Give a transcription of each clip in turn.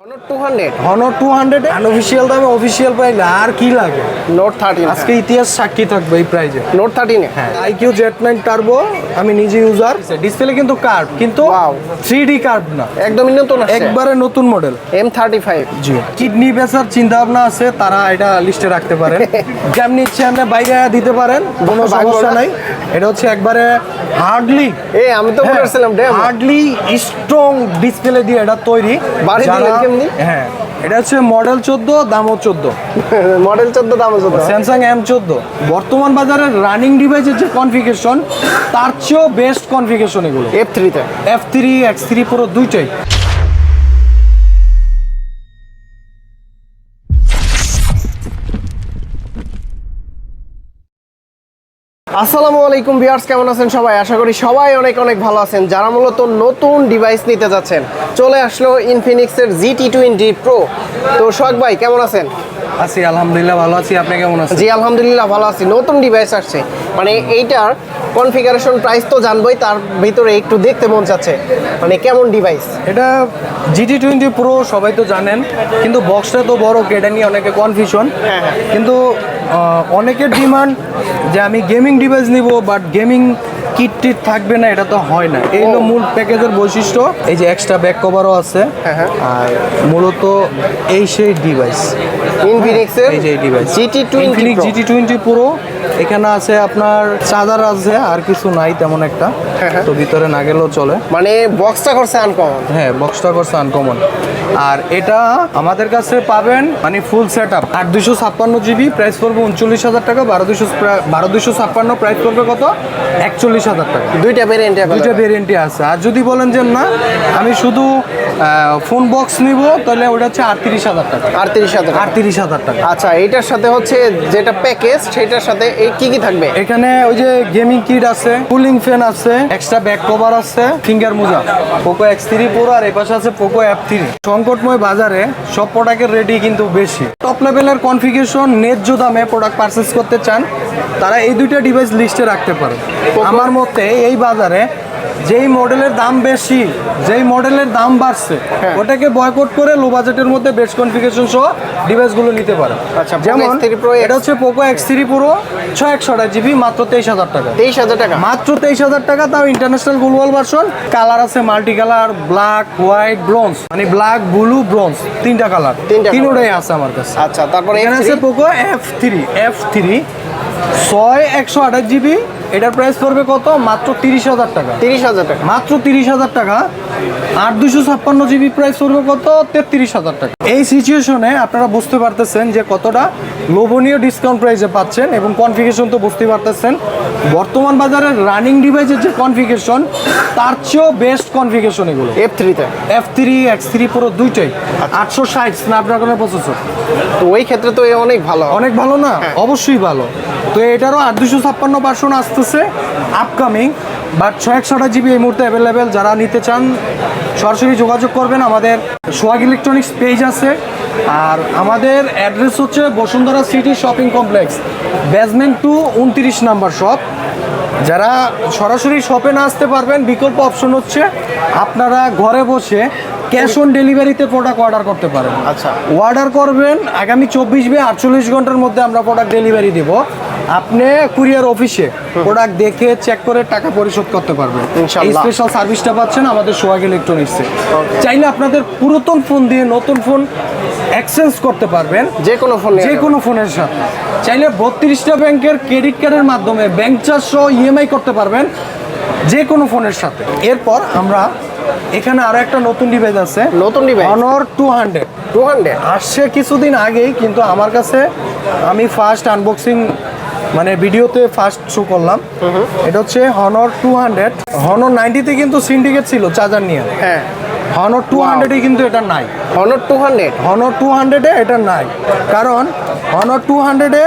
Honor two hundred Honor two hundred unofficial দামে official price আর কি লাগে? নোট থার্টিন আজকে ইতিহাস সাক্ষী থাকবে এই প্রাইজে নোট থার্টিনে হ্যাঁ আইকিউ জেড নাইন টার্বো আমি নিজে ইউজার ডিসপ্লে কিন্তু কার্ভ কিন্তু থ্রি ডি কার্ভ না। একদমই নতুন একবারে নতুন model M thirty five G. Kidney বেচার চিন্তা ভাবনা আছে তারা এটা লিস্টে রাখতে পারেন। যেমনি ইচ্ছে আপনি বাইরে দিতে পারেন কোনো সমস্যা নাই। এটা হচ্ছে একবারে হার্ডলি এ আমি তো হ্যাঁ, বলেছিলাম হার্ডলি স্ট্রং ডিসপ্লে দিয়ে এটা তৈরি। বাড়ি কেমনি? হ্যাঁ এটা হচ্ছে মডেল চোদ্দ দামও চোদ্দ। মডেল চোদ্দ দাম চোদ্দ। স্যামসাং এম চোদ্দ। বর্তমান বাজারে রানিং ডিভাইসের যে কনফিগারেশন তার চেয়েও বেস্ট কনফিগারেশন এগুলো। এফ থ্রিতে এফ থ্রি এক্স থ্রি পুরো দুইটাই। আসসালামু আলাইকুম ভিউয়ার্স কেমন আছেন সবাই? আশা করি সবাই অনেক অনেক ভালো আছেন। যারা মূলত নতুন ডিভাইস নিতে যাচ্ছেন চলে আসলো ইনফিনিক্সের জি টি টোয়েন্টি প্রো তো শোক ভাই কেমন আছেন? আছি আলহামদুলিল্লাহ ভালো আছি। আপনি কেমন আছেন? জি আলহামদুলিল্লাহ ভালো আছি। নতুন ডিভাইস আসছে। মানে এইটার কনফিগারেশন প্রাইস তো জানবই তার ভিতরে একটু দেখতে মন চাচ্ছে। মানে কেমন ডিভাইস এটা জিটি টোয়েন্টি প্রো সবাই তো জানেন কিন্তু বক্সটা তো বড় এটা নিয়ে অনেকে কনফিউশন হ্যাঁ, হ্যাঁ। কিন্তু অনেকের ডিমান্ড যে আমি গেমিং ডিভাইস নিব বাট গেমিং কিট টিট থাকবে না এটা তো হয় না। এই হলো মূল প্যাকেজের বৈশিষ্ট্য। এই যে এক্সট্রা ব্যাক কভারও আছে। হ্যাঁ, হ্যাঁ। আর মূলত এই সেই ডিভাইস ইনফিনিক্সের এই যে device GT twenty GT twenty pro এখানে আছে আপনার চার্জার আছে আর কিছু নাই তেমন একটা। হ্যাঁ। তো ভিতরে না গেলেও চলে। মানে বক্সটা করছে আনকমন হ্যাঁ বক্সটা করছে আনকমন আর এটা আমাদের কাছে পাবেন মানে ফুল সেট আপ আট দুশো ছাপ্পান্ন জিবি প্রাইস পড়বে উনচল্লিশ হাজার টাকা বারো দুশো বারো দুশো ছাপ্পান্ন প্রাইস পড়বে কত? একচল্লিশ হাজার টাকা। দুইটা ভেরিয়েন্ট দুইটা ভেরিয়েন্টই আছে। আর যদি বলেন যে না আমি শুধু ফোন বক্স নিব তাহলে ওটা হচ্ছে আটত্রিশ হাজার টাকা। আটত্রিশ হাজার আটত্রিশ হাজার টাকা। আচ্ছা এইটার সাথে হচ্ছে যেটা প্যাকেজ সেটার সাথে এই কি কি থাকবে? এখানে ওই যে গেমিং কিট আছে কুলিং ফ্যান আছে এক্সট্রা ব্যাক কভার আছে ফিঙ্গার মোজা পোকো এক্স থ্রি প্রো আর এপাশে আছে পোকো অ্যাপ থ্রি সংকটময় বাজারে সব প্রোডাক্টের রেডি কিন্তু বেশি। টপ লেভেলের কনফিগারেশন ন্যায্য দামে প্রোডাক্ট পারচেস করতে চান তারা এই দুইটা ডিভাইস লিস্টে রাখতে পারে। আমার মতে এই বাজারে যেই মডেলের দাম বেশি যেই মডেলের দাম বাড়ছে হ্যাঁ। ওটাকে বয়কট করে লো বাজেটের মধ্যে বেস্ট কনফিগারেশন সহ ডিভাইসগুলো নিতে পারে। আচ্ছা, যেমন X3 Pro X- এটা হচ্ছে পোকো এক্স থ্রি প্রো ছয় একশো জিবি মাত্র তেইশ হাজার টাকা। তেইশ হাজার টাকা। মাত্র তেইশ হাজার টাকা তাও ইন্টারন্যাশনাল গ্লোবাল ভার্সন কালার আছে multi colour black white bronze মানে ব্ল্যাক ব্লু ব্রোঞ্জ তিনটা কালার তিনটা তিনোটাই আছে আমার কাছে। আচ্ছা তারপরে এখানে আছে Poco F three F three ছয় একশো আঠাশ জিবি এটার প্রাইস পড়বে কত? মাত্র তিরিশ হাজার টাকা। তিরিশ হাজার টাকা। মাত্র তিরিশ হাজার টাকা। আট দুশো ছাপ্পান্ন জিবি প্রাইস পড়বে কত? তেত্রিশ হাজার টাকা। এই সিচুয়েশনে আপনারা বুঝতে পারতেছেন যে কতটা লোভনীয় ডিসকাউন্ট প্রাইসে পাচ্ছেন এবং কনফিগেশন তো বুঝতে পারতেছেন। বর্তমান বাজারে রানিং ডিভাইসের যে কনফিগেশন তার চেয়েও বেস্ট কনফিগেশন এগুলো। এফ থ্রিতে এফ থ্রি এক্স থ্রি পুরো দুইটাই। আটশো ষাট স্ন্যাপড্রাগনের প্রসেসর তো ওই ক্ষেত্রে তো এ অনেক ভালো। অনেক ভালো না? হ্যাঁ। অবশ্যই ভালো। তো এটারও আট দুশো ছাপ্পান্ন পার্সেন্ট আসতেছে আপকামিং বাট ছয় একশোটা জিবি এই মুহূর্তে অ্যাভেলেবেল যারা নিতে চান সরাসরি যোগাযোগ করবেন। আমাদের সোয়াগ ইলেকট্রনিক্স পেজ আছে। আর আমাদের অ্যাড্রেস হচ্ছে Bashundhara city shopping complex basement two উনত্রিশ নাম্বার শপ যারা সরাসরি শপে না আসতে পারবেন বিকল্প অপশন হচ্ছে আপনারা ঘরে বসে ক্যাশ অন ডেলিভারিতে প্রোডাক্ট অর্ডার করতে পারেন। আচ্ছা। অর্ডার করবেন আগামী চব্বিশ বে আটচল্লিশ ঘণ্টার মধ্যে আমরা প্রোডাক্ট ডেলিভারি দেব। আপনি কুরিয়ার অফিসে প্রোডাক্ট দেখে চেক করে টাকা পরিশোধ করতে পারবেন। এই স্পেশাল সার্ভিসটা পাচ্ছেন আমাদের সোহাগ ইলেকট্রনিক্সে চাইলে আপনাদের পুরাতন ফোন দিয়ে নতুন ফোন এক্সচেঞ্জ করতে পারবেন। যে কোনো ফোন যে কোনো ফোনের সাথে। চাইলে বত্রিশটা ব্যাংকের ক্রেডিট কার্ডের মাধ্যমে ব্যাংক চার্জ সহ ইএমআই করতে পারবেন যে কোনো ফোনের সাথে। এরপর আমরা এখানে আরও একটা নতুন ডিভাইস আছে। নতুন device? অনর টু হান্ড্রেড টু হান্ড্রেড আসছে কিছুদিন আগেই কিন্তু আমার কাছে আমি ফার্স্ট আনবক্সিং মানে ভিডিওতে ফার্স্ট শো করলাম। এটা হচ্ছে হনর টু হান্ড্রেড হনর নাইনটিতে কিন্তু সিন্ডিকেট ছিল চার্জার নিয়ে। হ্যাঁ। হনর টু হান্ড্রেডে কিন্তু এটা নাই। Honor two hundred Honor two হান্ড্রেডে এটা নাই। কারণ হনর টু হান্ড্রেডে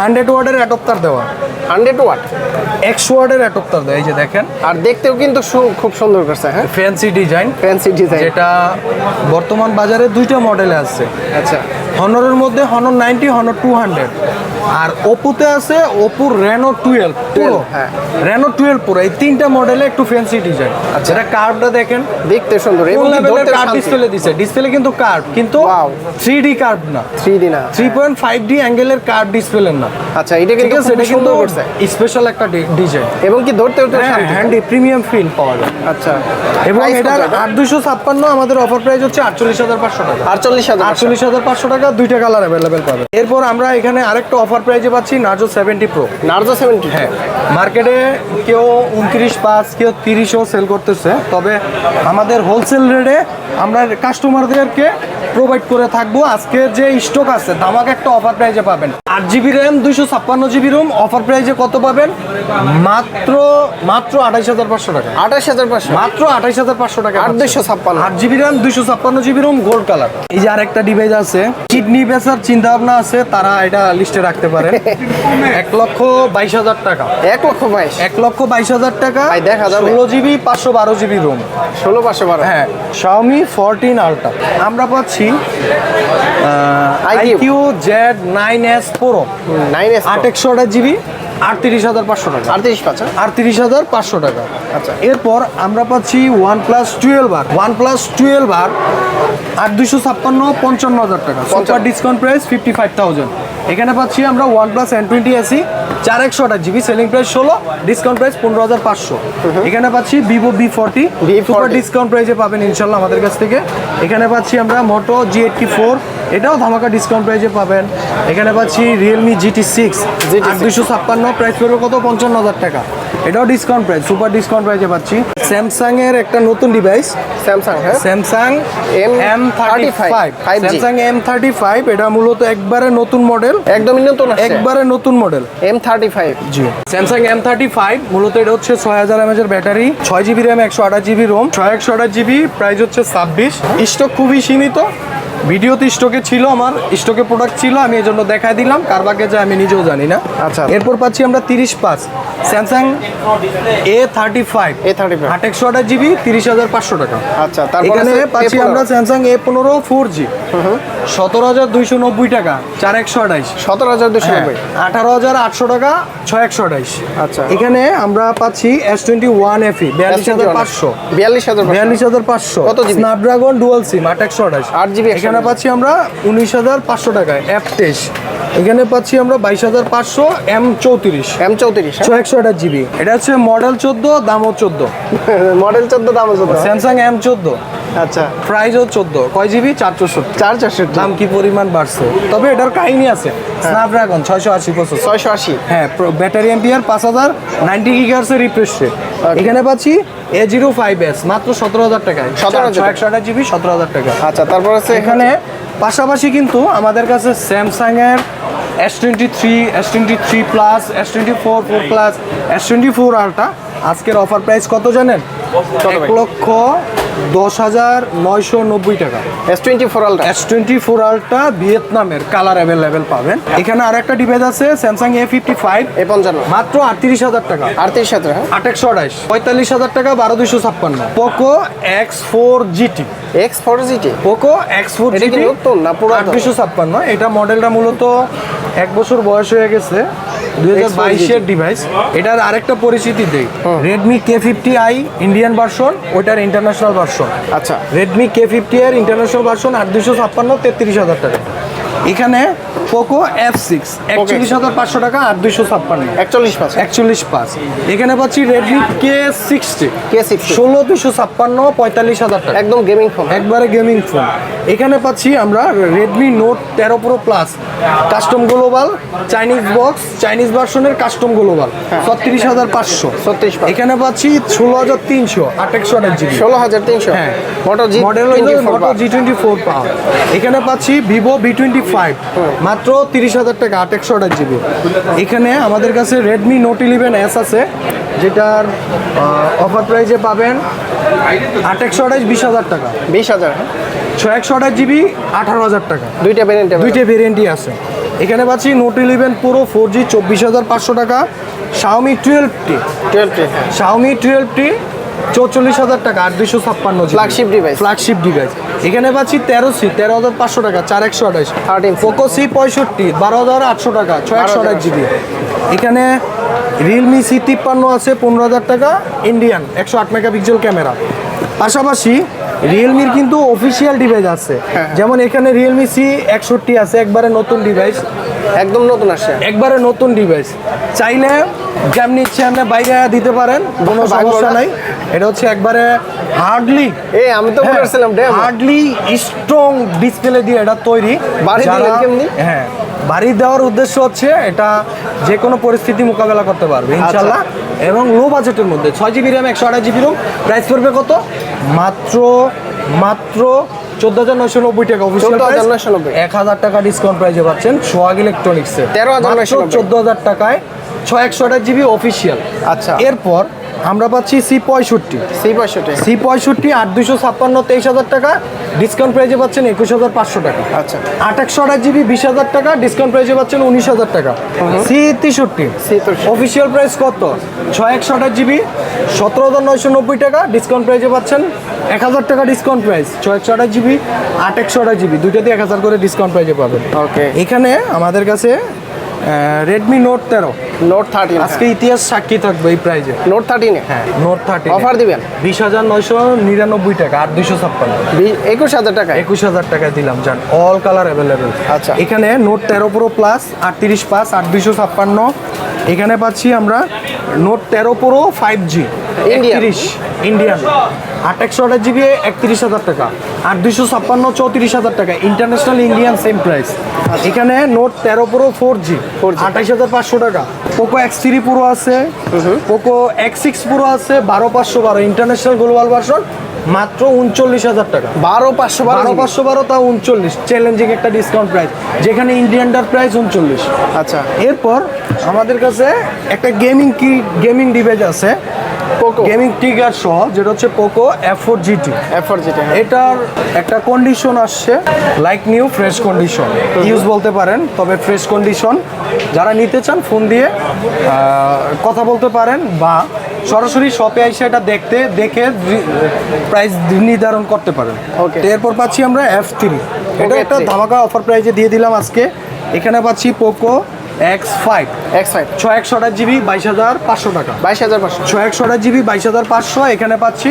হান্ড্রেড ওয়ার্ডের অ্যাডপ্টার দেওয়া। হান্ড্রেড ওয়াট একশো ওয়ার্ডের অ্যাডপ্টার দেওয়া এই যে দেখেন। আর দেখতেও কিন্তু খুব সুন্দর করছে হ্যাঁ? ফ্যান্সি ডিজাইন ফ্যান্সি ডিজাইন যেটা বর্তমান বাজারে দুইটা মডেলে আছে। আচ্ছা। হনরের মধ্যে Honor ninety Honor two hundred আর ওপোতে আছে ওপোর রেনো টুয়েলভ পুরো। হ্যাঁ। রেনো টুয়েলভ পুরো এই তিনটা মডেলে একটু ফ্যান্সি ডিজাইন আচ্ছা। এটা কার্ভটা দেখেন দেখতে সুন্দর এবং ডিসপ্লে দিছে? ডিসপ্লে কিন্তু কার্ভ কিন্তু থ্রি ডি কার্ভ না। থ্রি ডি না থ্রি পয়েন্ট ফাইভ ডি অ্যাঙ্গেলের কার্ভ ডিসপ্লে না। আচ্ছা এটা কিন্তু খুব এটা কিন্তু সুন্দর করছে স্পেশাল একটা ডিজাইন এবং কি ধরতে তো শান্তি। হ্যান্ডি প্রিমিয়াম ফিল পাওয়া যায়। আচ্ছা। এবং এটার এটা? আট দুশো ছাপ্পান্ন আমাদের অফার প্রাইস হচ্ছে আটচল্লিশ হাজার পাঁচশো টাকা। আটচল্লিশ হাজার আটচল্লিশ হাজার পাঁচশো টাকা দুইটা কালার অ্যাভেলেবেল পাবে এরপর আমরা এখানে আরেকটা অফার প্রাইজে পাচ্ছি Narzo seventy pro Narzo seventy হ্যাঁ মার্কেটে কেউ উনত্রিশ পাঁচ কেউ তিরিশও সেল করতেছে। তবে আমাদের হোলসেল রেটে আমরা কাস্টমারদেরকে প্রোভাইড করে থাকব। আজকে যে স্টক আছে ধামাক একটা অফার প্রাইজে পাবেন। আট জিবি র্যাম দুইশো ছাপ্পান্ন জিবি রুম অফার প্রাইজে কত পাবেন? মাত্র মাত্র আঠাইশ হাজার পাঁচশো টাকা। আঠাশ হাজার পাঁচশো। মাত্র আঠাইশ হাজার পাঁচশো টাকা আট দুইশো ছাপ্পান্ন। আট জিবি র্যাম দুইশো ছাপ্পান্ন জিবি রুম গোল্ড কালার। এই যে আরেকটা ডিভাইস আছে কিডনি বেচার চিন্তা ভাবনা আছে তারা এটা লিস্টে রাখতে পারে এক লক্ষ বাইশ হাজার টাকা। এক লক্ষ বাইশ। এক লক্ষ বাইশ হাজার টাকা দেখা যাবে। ষোলো জিবি পাঁচশো বারো জিবি রুম। ষোলো পাঁচশো বারো। হ্যাঁ শাওমি ফোরটিন আলট্রা আমরা পাচ্ছি iQOO Z nine S pro nine S আট একশো আঠাশ জিবি আটত্রিশ হাজার পাঁচশো টাকা। আটত্রিশ পাঁচশো। আটত্রিশ হাজার পাঁচশো টাকা। আচ্ছা। এরপর আমরা পাচ্ছি ওয়ান প্লাস টুয়েলভ আর ওয়ান প্লাস টুয়েলভ আর আট দুশো ছাপ্পান্ন পঞ্চান্ন হাজার টাকা। Super discount price fifty five thousand এখানে পাচ্ছি আমরা one plus N twenty SE চার একশো আঠাশ জিবি সেলিং প্রাইস ষোলো ডিসকাউন্ট প্রাইস পনেরো হাজার পাঁচশো। এখানে পাচ্ছি Vivo B forty V40 super discount প্রাইসে পাবেন ইনশাল্লাহ আমাদের কাছ থেকে। এখানে পাচ্ছি আমরা মোটো জি এইটটি ফোর এটাও ধামাকা ডিসকাউন্ট প্রাইসে পাবেন। এখানে পাচ্ছি রিয়েলমি জিটি সিক্স GT6 আট দুশো ছাপ্পান্ন প্রাইস পড়বে কত? পঞ্চান্ন হাজার টাকা। এটাও ডিসকাউন্ট প্রাইস সুপার ডিসকাউন্ট প্রাইসে পাচ্ছি। স্যামসাং এর একটা নতুন ডিভাইস স্যামসাং হ্যাঁ? Samsung M M thirty five 5G Samsung M thirty five এটা মূলত একবারে নতুন মডেল একদমই নতুন একবারে নতুন model M thirty five G. Samsung M thirty five মূলত এটা হচ্ছে ছয় হাজার এমএচের ব্যাটারি ছয় জিবি র্যাম একশো আঠাশ জিবি রোম ছয় একশো আঠাশ জিবি প্রাইস হচ্ছে ছাব্বিশ। স্টক খুবই সীমিত। ভিডিওতে স্টকে ছিল আমার স্টকে প্রোডাক্ট ছিল আমি এই জন্য দেখাই দিলাম কার বাকে যায় আমি নিজেও জানি না। আচ্ছা। এরপর পাচ্ছি আমরা তিরিশ পাঁচ Samsung A thirty five A35 আট একশো আঠাশ জিবি তিরিশ হাজার পাঁচশো টাকা। আচ্ছা তার এখানে পাচ্ছি আমরা স্যামসাং এ পনেরো ফোর জি সতেরো হাজার দুইশো নব্বই টাকা চার একশো আঠাইশ। সতেরো হাজার দুশো হ্যাঁ, নব্বই। আঠারো হাজার আটশো টাকা ছয় একশো আঠাইশ। আচ্ছা। এখানে আমরা পাচ্ছি এস টোয়েন্টি ওয়ান এফি বিয়াল্লিশ হাজার পাঁচশো। বিয়াল্লিশ হাজার বিয়াল্লিশ হাজার পাঁচশো। কত? স্ন্যাপড্রাগন ডুয়াল সিম আট একশো আঠাশ আট GB এখানে পাচ্ছি আমরা উনিশ হাজার পাঁচশো টাকায় এফ তেইশ এখানে পাচ্ছি আমরা বাইশ হাজার পাঁচশো এম চৌত্রিশ। এম চৌত্রিশ ছয় একশো আঠাশ জিবি এটা হচ্ছে মডেল চোদ্দ দামও চোদ্দ। মডেল চোদ্দ দাম চোদ্দ। স্যামসাং এম চোদ্দ। আচ্ছা। প্রাইসও চোদ্দ। কয় জিবি চার চৌষট্টি। চার চারষট্টি দাম কি পরিমাণ বাড়ছে? তবে এটার কাহিনী আছে। স্ন্যাপড্রাগন ছয়শো আশি প্রসেসর ছয়শো আশি। হ্যাঁ ব্যাটারি এম্পিয়ার পাঁচ হাজার নাইনটি গিগার্সের রিফ্রেশ এখানে পাচ্ছি এ জিরো ফাইভ এস মাত্র সতেরো হাজার টাকায়। 17,000 একশো আঠাশ জিবি সতেরো হাজার টাকা। আচ্ছা তারপর আছে এখানে পাশাপাশি কিন্তু আমাদের কাছে স্যামসাং এর S twenty three S twenty three plus S twenty four four plus S twenty four ultra আজকের অফার প্রাইস কত জানেন? এক লক্ষ দশ হাজার নয়শো নব্বই টাকা। S twenty four ultra S twenty four ultra ভিয়েতনামের কালার অ্যাভেলেবেল পাবেন। এখানে আর একটা ডিভাইস আছে Samsung A fifty five A পঞ্চান্ন। মাত্র আটত্রিশ হাজার টাকা। আটত্রিশ হাজার আটেকশো আঠাইশ পঁয়তাল্লিশ হাজার টাকা বারো দুশো ছাপ্পান্ন Poco X four GT X four GT Poco X four GT নতুন না পুরাতন? দুশো ছাপ্পান্ন। এটা মডেলটা মূলত এক বছর বয়স হয়ে গেছে দুই হাজার বাইশের ডিভাইস এটার আরেকটা পরিচিতি দেই। Redmi K fifty I Indian version ওইটার ইন্টারন্যাশনাল ভার্সন আচ্ছা। রেডমি কে ফিফটি এর ইন্টারন্যাশনাল ভার্সন আট দুশো ছাপ্পান্ন তেত্রিশ হাজার টাকা। এখানে পোকো এফ সিক্স একচল্লিশ হাজার পাঁচশো টাকা আট দুশো ছাপ্পান্ন। একচল্লিশ পাঁচ। একচল্লিশ পাঁচ। এখানে পাচ্ছি Redmi K sixty K six ষোলো দুশো ছাপ্পান্ন পঁয়তাল্লিশ হাজার টাকা। একদম গেমিং ফোন একবারে গেমিং ফোন এখানে পাচ্ছি আমরা রেডমি নোট তেরো pro plus custom global Chinese box Chinese ভার্সনের কাস্টম গ্লোবাল ছত্রিশ হাজার পাঁচশো। ছত্রিশ এখানে পাচ্ছি ষোলো হাজার তিনশো আটেকশো আঠাশ জিবি। ষোলো হাজার তিনশো। হ্যাঁ। Model Moto G twenty four power এখানে পাচ্ছি ভিভো ভি টোয়েন্টি ফাইভ মাত্র তিরিশ হাজার টাকা আট একশো আঠাশ জিবি। এখানে আমাদের কাছে রেডমি নোট ইলেভেন এস আছে যেটার অফার প্রাইসে পাবেন আট একশো আঠাশ বিশ হাজার টাকা। বিশ হাজার হ্যাঁ? ছয় একশো আঠাশ জিবি আঠারো হাজার টাকা। দুইটা ভ্যারিয়েন্ট দুইটা ভেরিয়েন্টই আছে। এখানে পাচ্ছি নোট ইলেভেন পুরো ফোর জি চব্বিশ হাজার পাঁচশো টাকা শাওমি টুয়েলভ টি টুয়েলভ হ্যাঁ। শাওমি টুয়েলভ টি চৌচল্লিশ হাজার টাকা আট দুশো ছাপ্পান্ন Flagship ডিভাইস ফ্ল্যাগশিপ ডিভাইস এখানে পাচ্ছি তেরো সি তেরো হাজার পাঁচশো টাকা চার একশো আঠাশ। 13C পোকো সি পঁয়ষট্টি বারো হাজার আটশো টাকা ছয় একশো আঠাশ জিবি। এখানে রিয়েলমি সি তিপ্পান্ন আছে পনেরো হাজার টাকা ইন্ডিয়ান একশো আট মেগাপিক্সেল ক্যামেরা। পাশাপাশি রিয়েলমির কিন্তু অফিসিয়াল ডিভাইস আছে। যেমন এখানে রিয়েলমি সি একষট্টি আছে একবারে নতুন ডিভাইস একদম নতুন আসে একবারে নতুন ডিভাইস চাইলে যেমনি ইচ্ছে আপনি বাইরে দিতে পারেন কোনো সমস্যা নাই। এটা হচ্ছে একবারে হার্ডলি এ আমি তো হ্যাঁ, বলেছিলাম হার্ডলি স্ট্রং ডিসপ্লে দিয়ে এটা তৈরি। বাড়ি দিলেন কেমনি? হ্যাঁ বাড়ি দেওয়ার উদ্দেশ্য হচ্ছে এটা যে কোনো পরিস্থিতি মোকাবেলা করতে পারবে আচ্ছা। ইনশাল্লাহ। এবং লো বাজেটের মধ্যে ছয় জিবি র্যাম একশো আঠাশ জিবি রোম প্রাইস পড়বে কত? মাত্র মাত্র চোদ্দ হাজার নয়শো নব্বই টাকা অফিসিয়াল 14,990 এক হাজার টাকা ডিসকাউন্ট প্রাইসে পাচ্ছেন সোহাগ ইলেকট্রনিক্সে 13,990 চোদ্দ হাজার টাকায় ছয় একশো আঠাশ জিবি অফিসিয়াল আচ্ছা। এরপর আমরা পাচ্ছি সি পঁয়ষট্টি। সি পঁয়ষট্টি। সি পঁয়ষট্টি আট দুশো ছাপ্পান্ন তেইশ হাজার টাকা। ডিসকাউন্ট প্রাইজে পাচ্ছেন একুশ হাজার পাঁচশো টাকা। আচ্ছা। আট একশো আঠাশ জিবি বিশ হাজার টাকা। ডিসকাউন্ট প্রাইজে পাচ্ছেন উনিশ হাজার টাকা। সি তেষট্টি। C63 অফিসিয়াল প্রাইস কত? ছয় একশো আঠাশ জিবি সতেরো হাজার নয়শো নব্বই টাকা। ডিসকাউন্ট প্রাইজে পাচ্ছেন এক হাজার টাকা ডিসকাউন্ট প্রাইস ছয় একশো আঠাশ জিবি আট একশো আঠাশ জিবি। দুইটাতে এক হাজার করে ডিসকাউন্ট প্রাইজে পাবেন। Okay. এখানে আমাদের কাছে রেডমি নোট তেরো। নোট থার্টিন আজকে ইতিহাস সাক্ষী থাকবে এই প্রাইজে নোট থার্টিনে হ্যাঁ নোট থার্টি অফার দিবেন? বিশ হাজার নয়শো নিরানব্বই টাকা আর দুইশো ছাপ্পান্ন। একুশ হাজার টাকা একুশ হাজার টাকা দিলাম জান অল কালার অ্যাভেলেবেল আচ্ছা। এখানে নোট তেরো প্রো প্লাস আটত্রিশ পাস আট দুইশো ছাপ্পান্ন। এখানে পাচ্ছি আমরা নোট তেরো প্রো ফাইভ জি। একত্রিশ ইন্ডিয়ান আট একশো আঠাশ জিবি একত্রিশ হাজার টাকা আর দুইশো ছাপ্পান্ন চৌত্রিশ হাজার টাকা। ইন্টারন্যাশনাল ইন্ডিয়ান সেম প্রাইস এখানে নোট তেরো প্রো ফোর জি 4G আঠাইশ হাজার পাঁচশো টাকা। পোকো এক্স থ্রি পুরো আছে পোকো এক্স সিক্স পুরো আছে বারো পাঁচশো বারো। ইন্টারন্যাশনাল গ্লোবাল ভার্সন মাত্র উনচল্লিশ হাজার টাকা। বারো পাঁচশো বারো বারো পাঁচশো বারো তা উনচল্লিশ। চ্যালেঞ্জিং একটা ডিসকাউন্ট প্রাইস যেখানে ইন্ডিয়ানটার প্রাইস উনচল্লিশ। আচ্ছা। এরপর আমাদের কাছে একটা গেমিং কি গেমিং ডিভাইস আছে। পোকো গেমিং টিগার সহ যেটা হচ্ছে Poco F four GT F four যেটা এটার একটা কন্ডিশন আসছে like new fresh condition use বলতে পারেন তবে ফ্রেশ কন্ডিশন যারা নিতে চান ফোন দিয়ে কথা বলতে পারেন বা সরাসরি শপে এসে এটা দেখতে দেখে প্রাইস নির্ধারণ করতে পারেন. তো এরপর পাচ্ছি আমরা এফ থ্রি এটা একটা ধামাকা অফার প্রাইজে দিয়ে দিলাম আজকে। এখানে পাচ্ছি Poco X five X five ছয় একশো আঠাশ জিবি বাইশ হাজার পাঁচশো টাকা। বাইশ হাজার পাঁচশো। ছয় একশো আঠাশ জিবি বাইশ হাজার পাঁচশো এখানে পাচ্ছি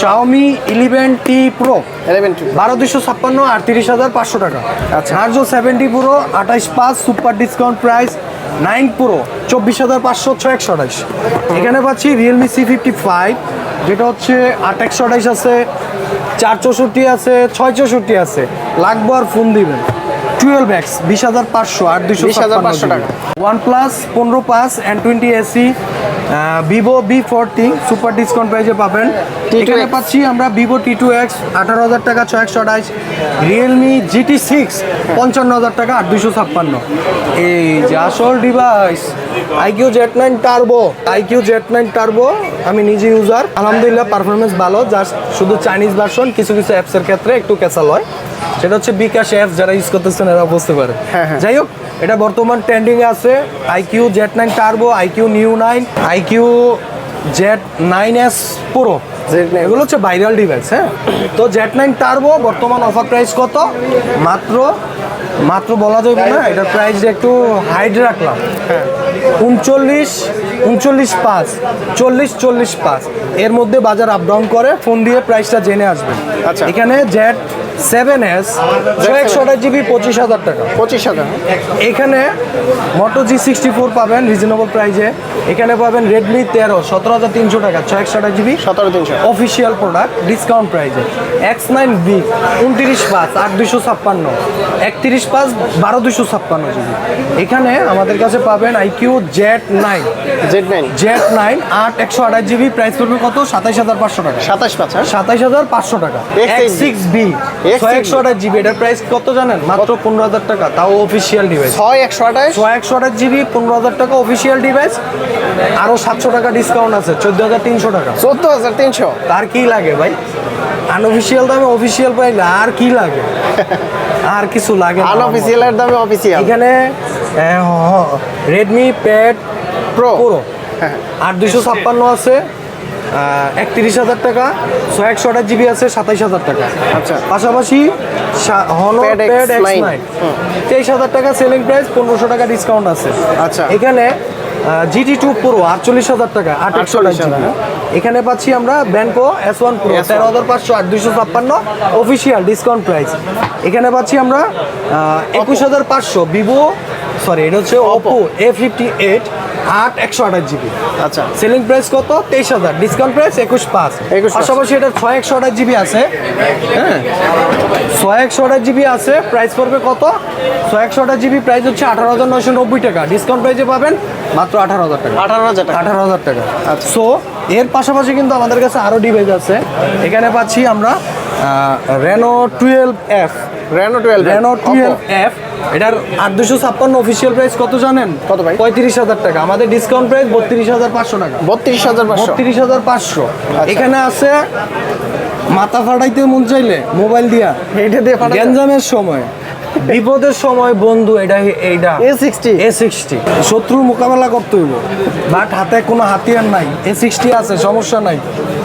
Xiaomi eleven T pro eleven two বারো দুশো ছাপ্পান্ন আটত্রিশ হাজার পাঁচশো টাকা। আচ্ছা। নার্জো সেভেন্টি প্রো আঠাইশ পাঁচ super discount price nine pro চব্বিশ হাজার পাঁচশো ছয় একশো আঠাইশ এখানে পাচ্ছি রিয়েলমি সি ফিফটি ফাইভ যেটা হচ্ছে আট একশো আঠাইশ আছে চার চৌষট্টি আছে ছয় চৌষট্টি আছে। লাগবো আর ফোন দিবেন। টুয়েলভ এক্স বিশ হাজার পাঁচশো আর দুশো 20,500 টাকা। ওয়ান প্লাস পনেরো pass and twenty SE Vivo B forty super discount প্রাইজে পাবেন। T2X এখানে পাচ্ছি আমরা ভিভো টি টু এক্স আঠারো হাজার টাকা ছয় একশো আঠাইশ রিয়েলমি জিটি সিক্স পঞ্চান্ন হাজার টাকা আট দুশো ছাপ্পান্ন। এই যে আসল device iQOO Z nine turbo iQOO Z nine turbo আমি নিজে ইউজার আলহামদুলিল্লাহ পারফরমেন্স ভালো জাস্ট শুধু চাইনিজ ভার্সন কিছু কিছু অ্যাপসের ক্ষেত্রে একটু ক্যাসাল হয় সেটা হচ্ছে বিকাশ অ্যাপস যারা ইউজ করতেছেন এরা বুঝতে পারে। হ্যাঁ, হ্যাঁ। যাই হোক এটা বর্তমান ট্রেন্ডিং আছে। IQOO Z nine turbo iQOO new nine iQOO Z nine S pro Z9 এগুলো হচ্ছে ভাইরাল ডিভাইস হ্যাঁ? তো জেড নাইন টার্বো বর্তমান অফার প্রাইস কত? মাত্র মাত্র বলা যাবে না এটার প্রাইস একটু হাইড রাখলাম। উনচল্লিশ উনচল্লিশ পাঁচ চল্লিশ চল্লিশ পাঁচ। এর মধ্যে বাজার আপ ডাউন করে ফোন দিয়ে প্রাইসটা জেনে আসবে। আচ্ছা। এখানে জেট সেভেন এস ছয় একশো আঠাশ জিবি পঁচিশ হাজার টাকা। পঁচিশ হাজার। এখানে মোটো জি সিক্সটি ফোর পাবেন রিজনেবল প্রাইজে এখানে পাবেন রেডমি তেরো সতেরো হাজার তিনশো টাকা ছয় একশো আঠাশ জিবি। সতেরো তিনশো। অফিসিয়াল প্রোডাক্ট ডিসকাউন্ট প্রাইজে এক্স নাইন বি উনত্রিশ পাঁচ আট দুশো ছাপ্পান্ন। একত্রিশ পাঁচ বারো দুশো ছাপ্পান্ন জিবি। এখানে আমাদের কাছে পাবেন iQOO Z nine Z nine Z nine আট একশো আঠাশ জিবি প্রাইস পড়বে কত? সাতাইশ হাজার পাঁচশো টাকা। সাতাশ পাঁচ হ্যাঁ? সাতাইশ হাজার পাঁচশো টাকা। সিক্স বি X6B ছয় একশো আঠাশ জিবি এটার প্রাইস কত জানেন? মাত্র পনেরো হাজার টাকা তাও অফিসিয়াল ডিভাইস ছয় একশো আঠাশ? ছয় একশো আঠাশ জিবি পনেরো হাজার টাকা অফিসিয়াল ডিভাইস আরও সাতশো টাকা ডিসকাউন্ট আছে চোদ্দ হাজার তিনশো টাকা। চোদ্দ হাজার তিনশো? তার কি লাগে ভাই? আনঅফিসিয়াল দামে অফিসিয়াল পাইলে আর কি লাগে? আর কিছু লাগে আনঅফিসিয়ালের দামে অফিসিয়াল এখানে রেডমি প্যাড প্রো পুরো আট দুশো ছাপ্পান্ন আছে একত্রিশ হাজার টাকা ছয় একশো আঠাশ জিবি আছে সাতাইশ হাজার টাকা। আচ্ছা। পাশাপাশি Honor Pad pad X X9 nine তেইশ হাজার টাকা সেলিং প্রাইস পনেরোশো টাকা ডিসকাউন্ট আছে। আচ্ছা। এখানে জিটি টু প্রো আটচল্লিশ হাজার টাকা আটশো 48,000 এখানে পাচ্ছি আমরা ব্যাংকো এস ওয়ান প্রো তেরো হাজার পাঁচশো আট দুইশো ছাপ্পান্ন অফিসিয়াল ডিসকাউন্ট প্রাইস এখানে পাচ্ছি আমরা একুশ হাজার পাঁচশো ভিভো সরি এটা হচ্ছে ওপো এ ফিফটি এইট আট একশো আঠাশ জিবি। আচ্ছা। সেলিং প্রাইস কত? তেইশ হাজার। ডিসকাউন্ট প্রাইস একুশ পাঁচ। 21,500 পাশাপাশি এটা ছয় একশো আঠাশ জিবি আছে। হ্যাঁ। ছয় একশো আঠাশ জিবি আছে। প্রাইস পড়বে কত? ছয় একশো আঠাশ জিবি প্রাইস হচ্ছে আঠারো হাজার নয়শো নব্বই টাকা। ডিসকাউন্ট প্রাইসে পাবেন মাত্র আঠারো হাজার টাকা। আঠারো হাজার টাকা। আঠারো হাজার টাকা। আচ্ছা। সো এর পাশাপাশি কিন্তু আমাদের কাছে আরও ডিভাইস আছে। এখানে পাচ্ছি আমরা Reno twelve F Reno twelve Reno twelve F এটার আট দুশো ছাপ্পান্ন অফিসিয়াল প্রাইস কত জানেন? কত ভাই? পঁয়ত্রিশ হাজার টাকা। আমাদের ডিসকাউন্ট প্রাইস বত্রিশ হাজার পাঁচশো টাকা। বত্রিশ হাজার পাঁচশো। বত্রিশ হাজার পাঁচশো। আচ্ছা। এখানে আছে মাথা ফাটাইতে মন চাইলে মোবাইল দিয়া। এইটা দিয়ে গ্যাঞ্জামের সময়। বিপদের সময় বন্ধু এটা এইটা এ সিক্সটি এ সিক্সটি শত্রুর মোকাবেলা করতে হইব। বাট হাতে কোনো হাতিয়ার নাই। এ সিক্সটি আছে সমস্যা নাই।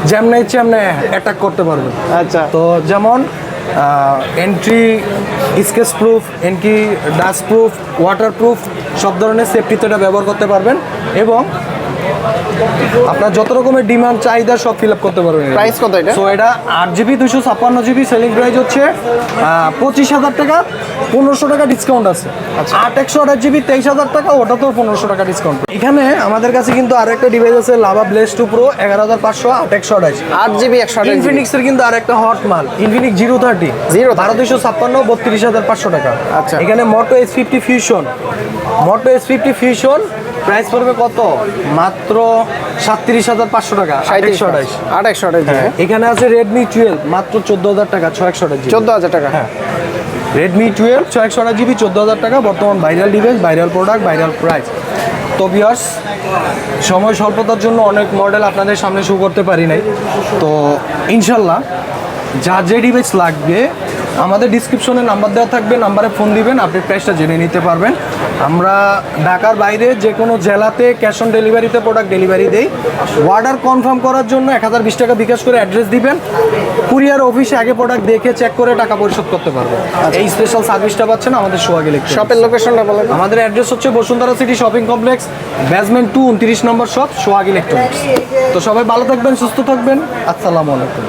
যেমনে ইচ্ছে এমনি অ্যাটাক করতে পারবে আচ্ছা। তো যেমন anti scratch proof anti dust proof water proof সব ধরনের সেফটিতে এটা ব্যবহার করতে পারবেন। এবং আপনার যত রকমের ডিমান্ড চাহিদা সব ফিল আপ করতে পারবেন Price কত এটা? সো এটা আট জিবি দুশো ছাপ্পান্ন জিবি সেলিং প্রাইস হচ্ছে পঁচিশ হাজার টাকা পনেরোশো টাকা ডিসকাউন্ট আছে। আচ্ছা। আট একশো আঠাশ জিবি তেইশ হাজার টাকা ওটা তো পনেরোশো টাকা ডিসকাউন্ট এখানে আমাদের কাছে কিন্তু আর একটা ডিভাইস আছে লাভা ব্লেস টু প্রো এগারো হাজার পাঁচশো আট একশো আঠাশ। আট জিবি একশো আঠাশ ইনফিনিক্স এর কিন্তু আরেকটা হট মাল ইনফিনিক্স জিরো থার্টি জিরো বারো দুশো ছাপ্পান্ন বত্রিশ হাজার পাঁচশো টাকা। আচ্ছা। এখানে Moto S fifty fusion Moto S fifty fusion price পড়বে কত? মাত্র সাতত্রিশ হাজার পাঁচশো টাকা একশো আঠাশ। আট একশো আঠাশ এখানে আছে রেডমি টুয়েলভ মাত্র চোদ্দ হাজার টাকা ছয় একশো আঠাশ চোদ্দ হাজার টাকা। হ্যাঁ। রেডমি টুয়েলভ ছয় একশো আঠাশ জিবি চোদ্দ হাজার টাকা বর্তমান viral device viral product viral price তো বিয়ার্স সময় স্বল্পতার জন্য অনেক মডেল আপনাদের সামনে শো করতে পারি নাই। তো ইনশাল্লাহ যা যে ডিভাইস লাগবে আমাদের ডিসক্রিপশনে নাম্বার দেওয়া থাকবে নাম্বারে ফোন দিবেন আপনি প্রাইসটা জেনে নিতে পারবেন। আমরা ঢাকার বাইরে যে কোনো জেলাতে ক্যাশ অন ডেলিভারিতে প্রোডাক্ট ডেলিভারি দেই। অর্ডার কনফার্ম করার জন্য এক হাজার বিশ টাকা বিকাশ করে অ্যাড্রেস দিবেন। কুরিয়ার অফিসে আগে প্রোডাক্ট দেখে চেক করে টাকা পরিশোধ করতে পারবেন এই স্পেশাল সার্ভিসটা পাচ্ছেন আমাদের সোহাগ ইলেকট্রিক শপের লোকেশনটা বলেন আমাদের অ্যাড্রেস হচ্ছে Bashundhara city shopping complex basement two উনত্রিশ নম্বর শপ সোহাগ ইলেকট্রনিক্স তো সবাই ভালো থাকবেন সুস্থ থাকবেন। আসসালামু আলাইকুম।